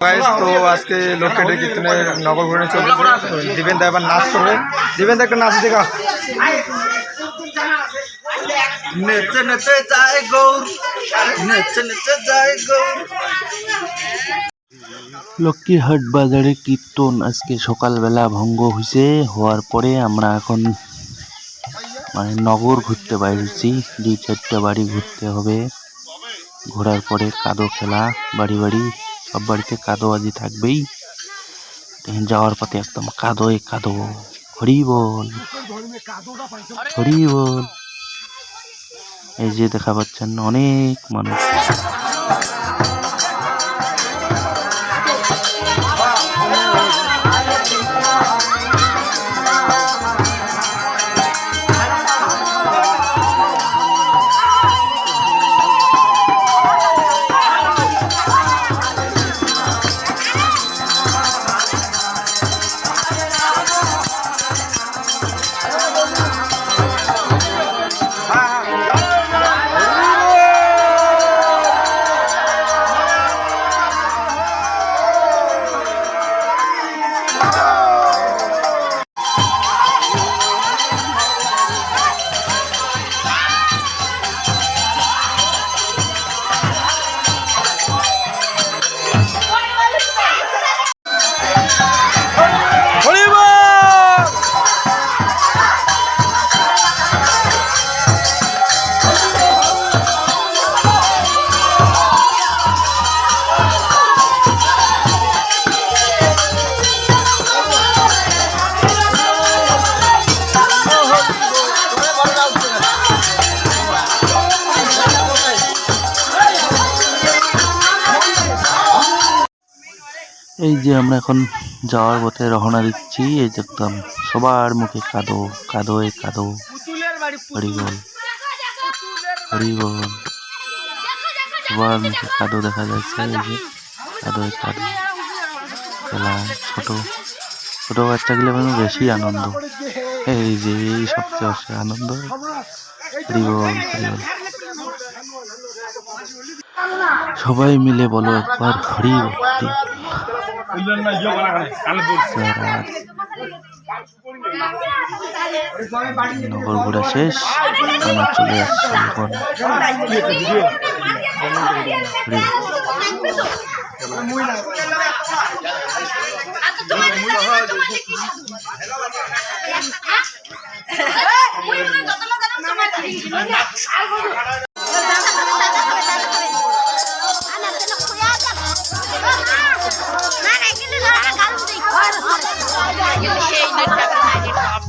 Guys তো আজকে লোকেটের কীর্তনে নগর ঘুরে চলছে দিবেন দা এবার নাচ করবে। দিবেন দা একটা নাচ দেখা নেচে নেচে যায় গৌর নেচে নেচে যায় গৌর লক্ষ্মীহাট বাজারে কীর্তন আজকে সকালবেলা ভঙ্গ হয়েছে হওয়ার পরে আমরা এখন মানে নগর ঘুরতে বাইরেছি দুই চারটা বাড়ি ঘুরতে হবে। ঘোরার পরে কাদো খেলা বাড়ি বাড়ি সব বাড়িতে কাদো আজি থাকবেই। যাওয়ার পথে একদম কাদোয় কাদো। হরি বল হরি বল। এই যে দেখা পাচ্ছেন অনেক মানুষ। এই যে আমরা এখন যাওয়ার পথে রওনা দিচ্ছি এই যে একদম সবার মুখে কাদো কাদোয় কাদো হরিবল। হরিবল। সবার মুখে কাদো দেখা যাচ্ছে এই যে কাদোয় কাদো। খেলা ছোট ছোট বাচ্চাগুলো মানে বেশি আনন্দ। এই যে এই সবচেয়ে বেশি আনন্দ। হরিবল হরিবল। সবাই মিলে বলো একবার হরি ভক্তি নগর ঘোরা শেষ আমরা চলে এখন